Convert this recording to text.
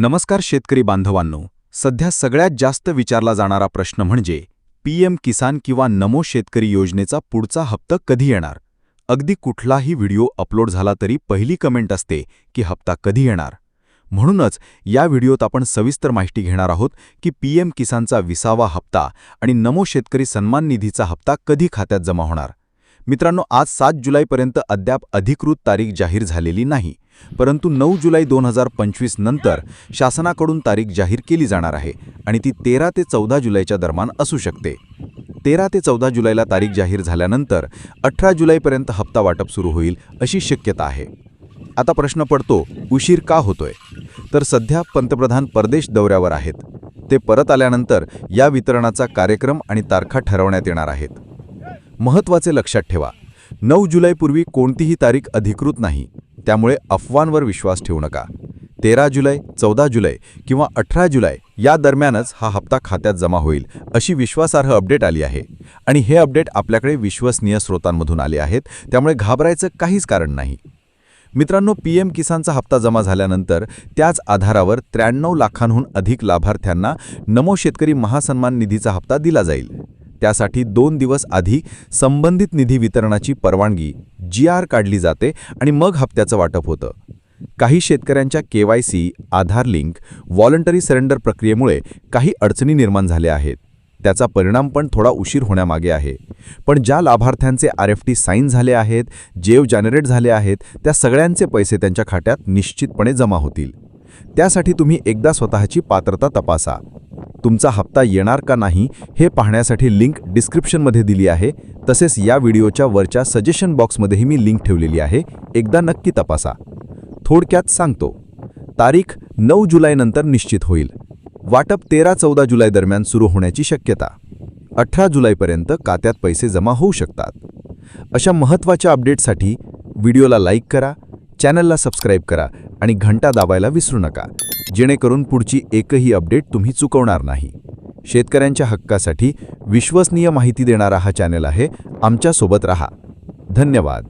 नमस्कार शेतकरी बांधवांनो सध्या सगळ्यात जास्त विचारला जाणारा प्रश्न म्हणजे पीएम किसान किंवा नमो शेतकरी योजनेचा पुढचा हप्ता कधी येणार? अगदी कुठलाही व्हिडिओ अपलोड झाला तरी पहिली कमेंट असते की हप्ता कधी येणार? म्हणूनच या व्हिडिओत आपण सविस्तर माहिती घेणार आहोत की पीएम किसानचा विसावा हप्ता आणि नमो शेतकरी सन्मान निधीचा हप्ता कधी खात्यात जमा होणार? मित्रांनो आज सात जुलैपर्यंत अद्याप अधिकृत तारीख जाहीर झालेली नाही परंतु नऊ जुलै दोन हजार पंचवीस नंतर शासनाकडून तारीख जाहीर केली जाणार आहे आणि ती तेरा ते चौदा जुलैच्या दरम्यान असू शकते. तेरा ते चौदा जुलैला तारीख जाहीर झाल्यानंतर अठरा जुलैपर्यंत हप्ता वाटप सुरू होईल अशी शक्यता आहे. आता प्रश्न पडतो उशीर का होतोय? तर सध्या पंतप्रधान परदेश दौऱ्यावर आहेत. ते परत आल्यानंतर या वितरणाचा कार्यक्रम आणि तारखा ठरवण्यात येणार आहेत. महत्त्वाचे लक्षात ठेवा. नऊ जुलैपूर्वी कोणतीही तारीख अधिकृत नाही त्यामुळे अफवांवर विश्वास ठेवू नका. तेरा जुलै चौदा जुलै किंवा अठरा जुलै या दरम्यानच हा हप्ता खात्यात जमा होईल अशी विश्वासार्ह अपडेट आली आहे. आणि हे अपडेट आपल्याकडे विश्वसनीय स्रोतांमधून आले आहेत त्यामुळे घाबरायचं काहीच कारण नाही. मित्रांनो पीएम किसानचा हप्ता जमा झाल्यानंतर त्याच आधारावर त्र्याण्णव लाखांहून अधिक लाभार्थ्यांना नमो शेतकरी महासन्मान निधीचा हप्ता दिला जाईल. त्यासाठी दोन दिवस आधी संबंधित निधी वितरणाची परवानगी जी आर काढली जाते आणि मग हप्त्याचं वाटप होतं. काही शेतकऱ्यांच्या K Y C Aadhaar link voluntary surrender प्रक्रियेमुळे काही अडचणी निर्माण झाल्या आहेत. त्याचा परिणाम पण थोडा उशीर होण्यामागे आहे. पण ज्या लाभार्थ्यांचे आर एफ टी साईन झाले आहेत जेव जनरेट झाले आहेत त्या सगळ्यांचे पैसे त्यांच्या खात्यात निश्चितपणे जमा होतील. त्यासाठी तुम्ही एकदा स्वतःची पात्रता तपासा. तुमचा हप्ता येणार का नाही हे पाहण्यासाठी लिंक डिस्क्रिप्शनमध्ये दिली आहे. तसेच या व्हिडिओच्या वरच्या सजेशन बॉक्समध्येही मी लिंक ठेवलेली आहे. एकदा नक्की तपासा. थोडक्यात सांगतो. तारीख नऊ जुलैनंतर निश्चित होईल. वाटप तेरा चौदा जुलै दरम्यान सुरू होण्याची शक्यता. अठरा जुलैपर्यंत खात्यात पैसे जमा होऊ शकतात. अशा महत्त्वाच्या अपडेटसाठी व्हिडिओला लाईक करा चॅनलला सबस्क्राईब करा आणि घंटा दाबायला विसरू नका. जेणेकरून पुढची एकही अपडेट तुम्ही चुकवणार नाही. शेतकऱ्यांच्या हक्कासाठी विश्वसनीय माहिती देणारा हा चॅनल आहे. आमच्यासोबत रहा. धन्यवाद.